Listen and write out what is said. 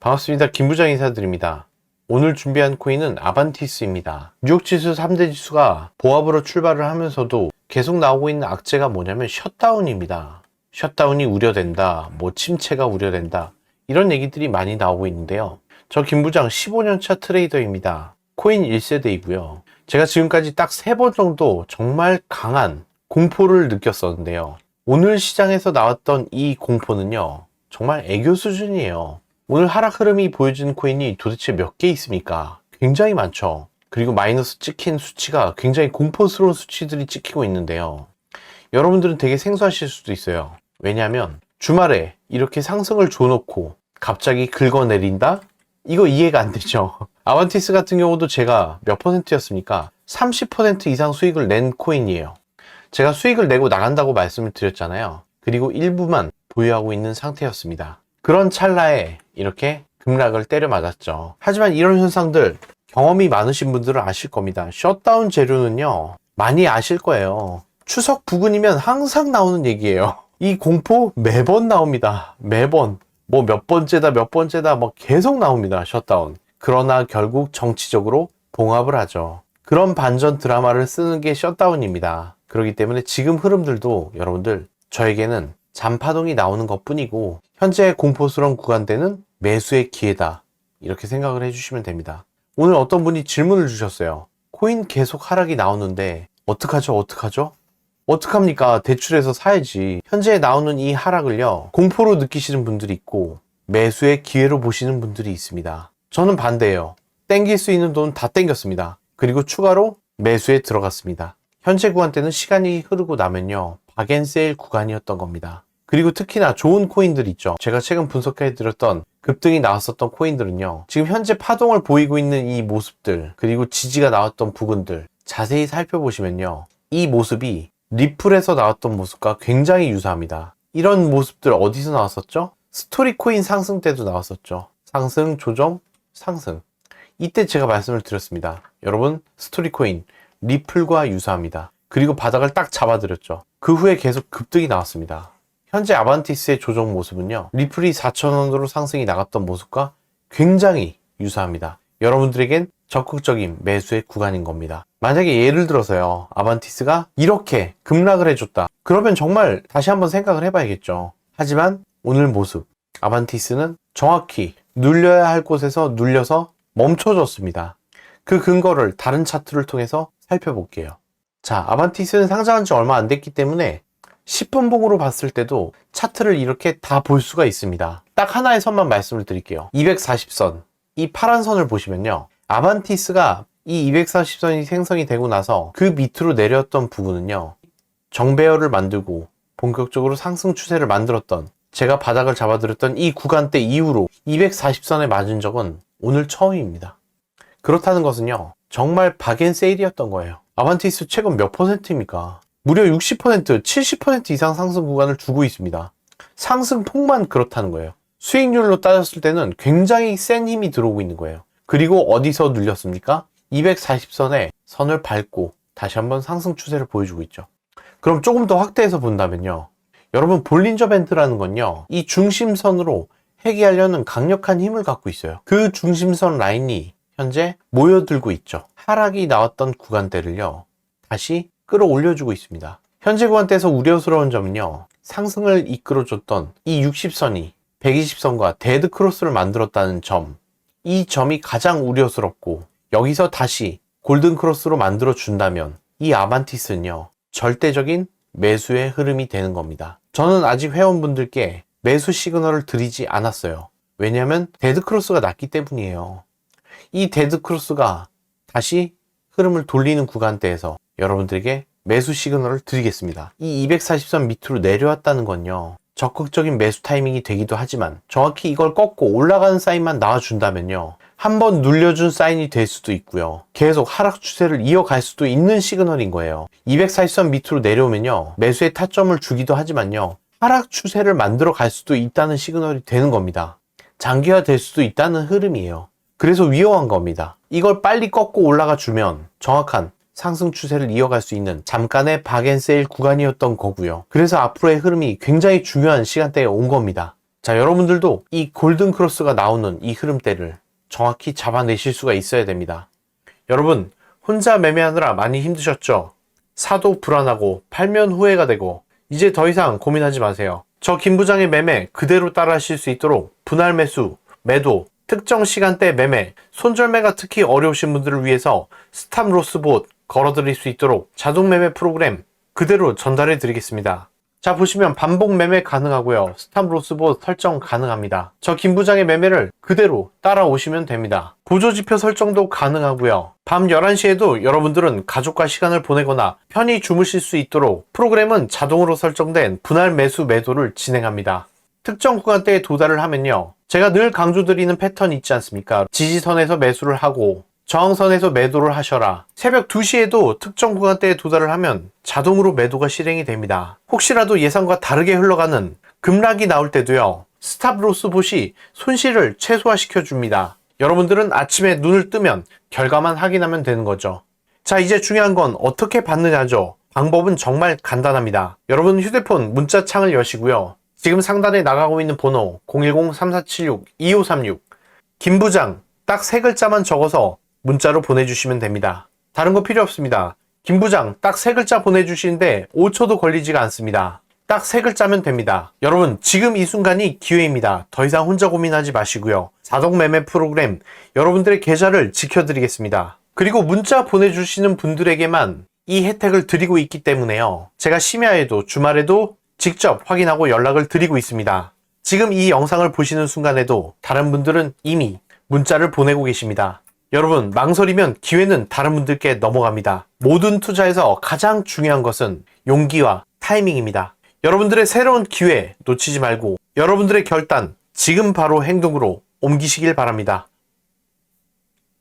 반갑습니다. 김부장 인사드립니다. 오늘 준비한 코인은 아반티스입니다. 뉴욕 지수 3대 지수가 보합으로 출발을 하면서도 계속 나오고 있는 악재가 뭐냐면 셧다운입니다. 셧다운이 우려된다, 뭐 침체가 우려된다, 이런 얘기들이 많이 나오고 있는데요. 저 김부장 15년차 트레이더입니다. 코인 1세대이고요. 제가 지금까지 딱 3번 정도 정말 강한 공포를 느꼈었는데요. 오늘 시장에서 나왔던 이 공포는요, 정말 애교 수준이에요. 오늘 하락 흐름이 보여지는 코인이 도대체 몇 개 있습니까? 굉장히 많죠. 그리고 마이너스 찍힌 수치가 굉장히 공포스러운 수치들이 찍히고 있는데요. 여러분들은 되게 생소하실 수도 있어요. 왜냐하면 주말에 이렇게 상승을 줘놓고 갑자기 긁어내린다? 이거 이해가 안 되죠. 아반티스 같은 경우도 제가 몇 퍼센트였습니까? 30% 이상 수익을 낸 코인이에요. 제가 수익을 내고 나간다고 말씀을 드렸잖아요. 그리고 일부만 보유하고 있는 상태였습니다. 그런 찰나에 이렇게 급락을 때려 맞았죠. 하지만 이런 현상들 경험이 많으신 분들은 아실 겁니다. 셧다운 재료는요, 많이 아실 거예요. 추석 부근이면 항상 나오는 얘기예요. 이 공포 매번 나옵니다. 매번. 뭐 몇 번째다, 몇 번째다, 뭐 계속 나옵니다. 셧다운. 그러나 결국 정치적으로 봉합을 하죠. 그런 반전 드라마를 쓰는 게 셧다운입니다. 그렇기 때문에 지금 흐름들도 여러분들 저에게는 잔파동이 나오는 것 뿐이고 현재 공포스러운 구간대는 매수의 기회다. 이렇게 생각을 해주시면 됩니다. 오늘 어떤 분이 질문을 주셨어요. 코인 계속 하락이 나오는데 어떡하죠? 어떡하죠? 어떡합니까? 대출해서 사야지. 현재 나오는 이 하락을요, 공포로 느끼시는 분들이 있고, 매수의 기회로 보시는 분들이 있습니다. 저는 반대예요. 땡길 수 있는 돈 다 땡겼습니다. 그리고 추가로 매수에 들어갔습니다. 현재 구간대는 시간이 흐르고 나면요, 박앤세일 구간이었던 겁니다. 그리고 특히나 좋은 코인들 있죠. 제가 최근 분석해 드렸던 급등이 나왔었던 코인들은요. 지금 현재 파동을 보이고 있는 이 모습들, 그리고 지지가 나왔던 부분들 자세히 살펴보시면요. 이 모습이 리플에서 나왔던 모습과 굉장히 유사합니다. 이런 모습들 어디서 나왔었죠? 스토리 코인 상승 때도 나왔었죠. 상승, 조정, 상승. 이때 제가 말씀을 드렸습니다. 여러분, 스토리 코인 리플과 유사합니다. 그리고 바닥을 딱 잡아드렸죠. 그 후에 계속 급등이 나왔습니다. 현재 아반티스의 조정 모습은요. 리플이 4,000원으로 상승이 나갔던 모습과 굉장히 유사합니다. 여러분들에겐 적극적인 매수의 구간인 겁니다. 만약에 예를 들어서요. 아반티스가 이렇게 급락을 해줬다. 그러면 정말 다시 한번 생각을 해봐야겠죠. 하지만 오늘 모습 아반티스는 정확히 눌려야 할 곳에서 눌려서 멈춰졌습니다. 그 근거를 다른 차트를 통해서 살펴볼게요. 자, 아반티스는 상장한 지 얼마 안 됐기 때문에 10분 봉으로 봤을 때도 차트를 이렇게 다 볼 수가 있습니다. 딱 하나의 선만 말씀을 드릴게요. 240선. 이 파란 선을 보시면요. 아반티스가 이 240선이 생성이 되고 나서 그 밑으로 내렸던 부분은요. 정배열을 만들고 본격적으로 상승 추세를 만들었던 제가 바닥을 잡아드렸던 이 구간대 이후로 240선에 맞은 적은 오늘 처음입니다. 그렇다는 것은요. 정말 박앤세일이었던 거예요. 아반티스 최근 몇 퍼센트입니까? 무려 60%, 70% 이상 상승 구간을 주고 있습니다. 상승 폭만 그렇다는 거예요. 수익률로 따졌을 때는 굉장히 센 힘이 들어오고 있는 거예요. 그리고 어디서 눌렸습니까? 240선에 선을 밟고 다시 한번 상승 추세를 보여주고 있죠. 그럼 조금 더 확대해서 본다면요. 여러분 볼린저 밴드라는 건요. 이 중심선으로 해기하려는 강력한 힘을 갖고 있어요. 그 중심선 라인이 현재 모여들고 있죠. 하락이 나왔던 구간대를요. 다시 끌어올려주고 있습니다. 현재 구간대에서 우려스러운 점은요. 상승을 이끌어줬던 이 60선이 120선과 데드 크로스를 만들었다는 점. 이 점이 가장 우려스럽고 여기서 다시 골든 크로스로 만들어 준다면 이 아반티스는요. 절대적인 매수의 흐름이 되는 겁니다. 저는 아직 회원분들께 매수 시그널을 드리지 않았어요. 왜냐하면 데드 크로스가 났기 때문이에요. 이 데드 크로스가 다시 흐름을 돌리는 구간대에서 여러분들에게 매수 시그널을 드리겠습니다. 이 240선 밑으로 내려왔다는 건요. 적극적인 매수 타이밍이 되기도 하지만 정확히 이걸 꺾고 올라가는 사인만 나와준다면요. 한번 눌려준 사인이 될 수도 있고요. 계속 하락 추세를 이어갈 수도 있는 시그널인 거예요. 240선 밑으로 내려오면요. 매수의 타점을 주기도 하지만요. 하락 추세를 만들어 갈 수도 있다는 시그널이 되는 겁니다. 장기화 될 수도 있다는 흐름이에요. 그래서 위험한 겁니다. 이걸 빨리 꺾고 올라가 주면 정확한 상승 추세를 이어갈 수 있는 잠깐의 박앤세일 구간이었던 거고요. 그래서 앞으로의 흐름이 굉장히 중요한 시간대에 온 겁니다. 자, 여러분들도 이 골든 크로스가 나오는 이 흐름대를 정확히 잡아내실 수가 있어야 됩니다. 여러분, 혼자 매매하느라 많이 힘드셨죠? 사도 불안하고 팔면 후회가 되고 이제 더 이상 고민하지 마세요. 저 김부장의 매매 그대로 따라 하실 수 있도록 분할 매수, 매도, 특정 시간대 매매, 손절매가 특히 어려우신 분들을 위해서 스탑 로스 봇 걸어드릴 수 있도록 자동 매매 프로그램 그대로 전달해 드리겠습니다. 자 보시면 반복 매매 가능하고요. 스탑 로스 봇 설정 가능합니다. 저 김부장의 매매를 그대로 따라오시면 됩니다. 보조지표 설정도 가능하고요. 밤 11시에도 여러분들은 가족과 시간을 보내거나 편히 주무실 수 있도록 프로그램은 자동으로 설정된 분할 매수 매도를 진행합니다. 특정 구간대에 도달을 하면요. 제가 늘 강조드리는 패턴 있지 않습니까? 지지선에서 매수를 하고 저항선에서 매도를 하셔라. 새벽 2시에도 특정 구간대에 도달을 하면 자동으로 매도가 실행이 됩니다. 혹시라도 예상과 다르게 흘러가는 급락이 나올 때도요. 스탑 로스 봇이 손실을 최소화시켜 줍니다. 여러분들은 아침에 눈을 뜨면 결과만 확인하면 되는 거죠. 자, 이제 중요한 건 어떻게 받느냐죠. 방법은 정말 간단합니다. 여러분 휴대폰 문자 창을 여시고요. 지금 상단에 나가고 있는 번호 010-3476-2536 김부장 딱 세 글자만 적어서 문자로 보내주시면 됩니다. 다른 거 필요 없습니다. 김 부장 딱 세 글자 보내주시는데 5초도 걸리지가 않습니다. 딱 세 글자면 됩니다. 여러분 지금 이 순간이 기회입니다. 더 이상 혼자 고민하지 마시고요. 자동 매매 프로그램 여러분들의 계좌를 지켜드리겠습니다. 그리고 문자 보내주시는 분들에게만 이 혜택을 드리고 있기 때문에요. 제가 심야에도 주말에도 직접 확인하고 연락을 드리고 있습니다. 지금 이 영상을 보시는 순간에도 다른 분들은 이미 문자를 보내고 계십니다. 여러분, 망설이면 기회는 다른 분들께 넘어갑니다. 모든 투자에서 가장 중요한 것은 용기와 타이밍입니다. 여러분들의 새로운 기회 놓치지 말고 여러분들의 결단 지금 바로 행동으로 옮기시길 바랍니다.